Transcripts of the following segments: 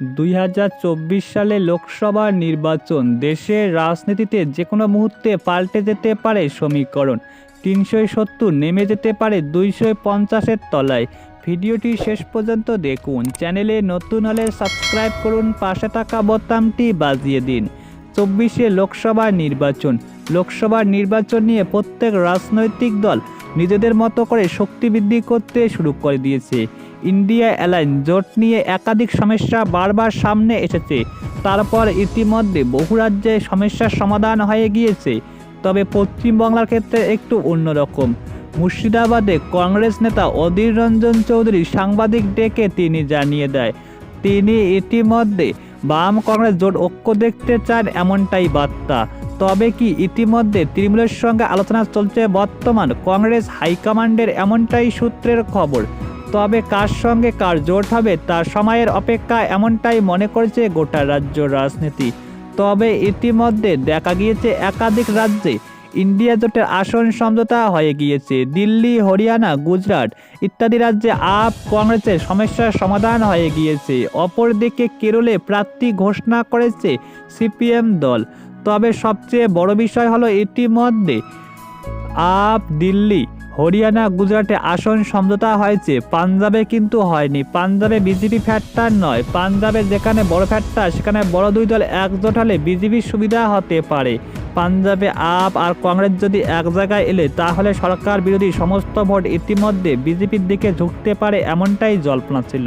দুই হাজার চব্বিশ সালে লোকসভা নির্বাচন দেশের রাজনীতিতে যে কোনো মুহূর্তে পাল্টে যেতে পারে সমীকরণ। তিনশো সত্তর নেমে যেতে পারে দুইশো পঞ্চাশের তলায়। ভিডিওটি শেষ পর্যন্ত দেখুন। চ্যানেলে নতুন হলে সাবস্ক্রাইব করুন, পাশে থাকা বোতামটি বাজিয়ে দিন। চব্বিশে লোকসভা নির্বাচন। লোকসভা নির্বাচন নিয়ে প্রত্যেক রাজনৈতিক দল নিজেদের মতো করে শক্তি বৃদ্ধি করতে শুরু করে দিয়েছে। ইন্ডিয়া অ্যালায়েন্স জোট নিয়ে একাধিক সমস্যা বারবার সামনে এসেছে। তারপর ইতিমধ্যে বহু রাজ্যে সমস্যার সমাধান হয়ে গিয়েছে। তবে পশ্চিমবাংলার ক্ষেত্রে একটু অন্যরকম মুর্শিদাবাদে কংগ্রেস নেতা অধীর রঞ্জন চৌধুরী সাংবাদিক ডেকে তিনি জানিয়ে দেয়, তিনি ইতিমধ্যে বাম কংগ্রেস জোট ঐক্য দেখতে চান এমনটাই বার্তা। তবে কি ইতিমধ্যে তৃণমূলের সঙ্গে আলোচনা চলছে বর্তমান কংগ্রেস হাইকমান্ডের এমনটাই সূত্রের খবর? তবে কার সঙ্গে কার জোট হবে তার সময়ের অপেক্ষা এমনটাই মনে করছে গোটা রাজ্য রাজনীতি। তবে ইতিমধ্যে দেখা গিয়েছে একাধিক রাজ্যে ইন্ডিয়া জোটের আসন সমঝোতা হয়ে গিয়েছে। দিল্লি, হরিয়ানা, গুজরাট ইত্যাদি রাজ্যে আপ কংগ্রেসের সমস্যার সমাধান হয়ে গিয়েছে। অপরদিকে কেরলে প্রার্থী ঘোষণা করেছে সিপিএম দল। তবে সবচেয়ে বড় বিষয় হলো ইতিমধ্যে আপ দিল্লি হরিয়ানা, গুজরাটে আসন সমঝোতা হয়েছে। পাঞ্জাবে কিন্তু হয়নি। পাঞ্জাবে বিজেপি ফ্যাক্টর নয়। পাঞ্জাবে যেখানে বড় ফ্যাক্টর সেখানে বড় দুই দল একজোট হলে বিজেপির সুবিধা হতে পারে। পাঞ্জাবে আপ আর কংগ্রেস যদি এক জায়গায় এলে, তাহলে সরকার বিরোধী সমস্ত ভোট ইতিমধ্যে বিজেপির দিকে ঝুঁকতে পারে এমনটাই জল্পনা ছিল।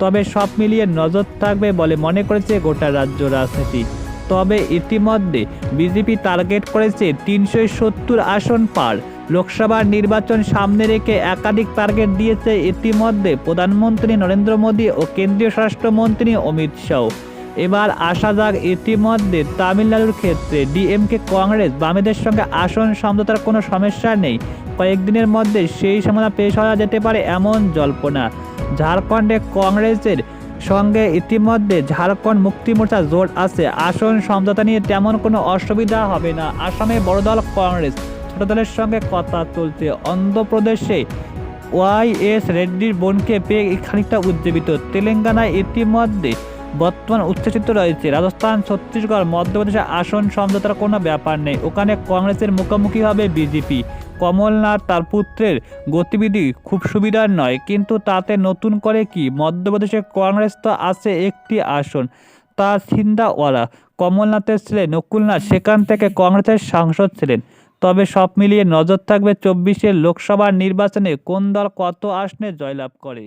তবে সব মিলিয়ে নজর থাকবে বলে মনে করেছে গোটা রাজ্য রাজনীতি। তবে ইতিমধ্যে বিজেপি টার্গেট করেছে তিনশো সত্তর আসন পার। লোকসভা নির্বাচন সামনে রেখে একাধিক টার্গেট দিয়েছে ইতিমধ্যে প্রধানমন্ত্রী নরেন্দ্র মোদী ও কেন্দ্রীয় স্বরাষ্ট্রমন্ত্রী অমিত শাহ। এবার আসা যাক ইতিমধ্যে তামিলনাড়ুর ক্ষেত্রে। ডিএমকে কংগ্রেস, বামেদের সঙ্গে আসন সমঝোতার কোনো সমস্যা নেই। কয়েকদিনের মধ্যে সেই সমাধান পেশ হওয়া যেতে পারে এমন জল্পনা। ঝাড়খণ্ডে কংগ্রেসের সঙ্গে ইতিমধ্যে ঝাড়খণ্ড মুক্তি মোর্চা জোট আছে। আসন সমঝোতা নিয়ে তেমন কোনো অসুবিধা হবে না। আসামে বড় দল কংগ্রেস। দলের সঙ্গে কথা চলছে অন্ধ্রপ্রদেশে ওয়াই এস রেড্ডির বোনকে পেয়ে খানিকটা উজ্জীবিত। তেলেঙ্গানায় ইতিমধ্যে বর্তমান উচ্ছ্বসিত রয়েছে। রাজস্থান, ছত্তিশগড়, মধ্যপ্রদেশে আসন সমঝোতার কোনো ব্যাপার নেই। ওখানে কংগ্রেসের মুখোমুখি হবে বিজেপি। কমলনাথ তার পুত্রের গতিবিধি খুব সুবিধার নয়, কিন্তু তাতে নতুন করে কি? মধ্যপ্রদেশে কংগ্রেস তো আছে একটি আসন, তা সিন্দাওয়ালা কমলনাথের ছেলে নকুলনাথ সেখান থেকে কংগ্রেসের সাংসদ ছিলেন। তবে সব মিলিয়ে নজর থাকবে চব্বিশের লোকসভা নির্বাচনে কোন দল কত আসনে জয়লাভ করে।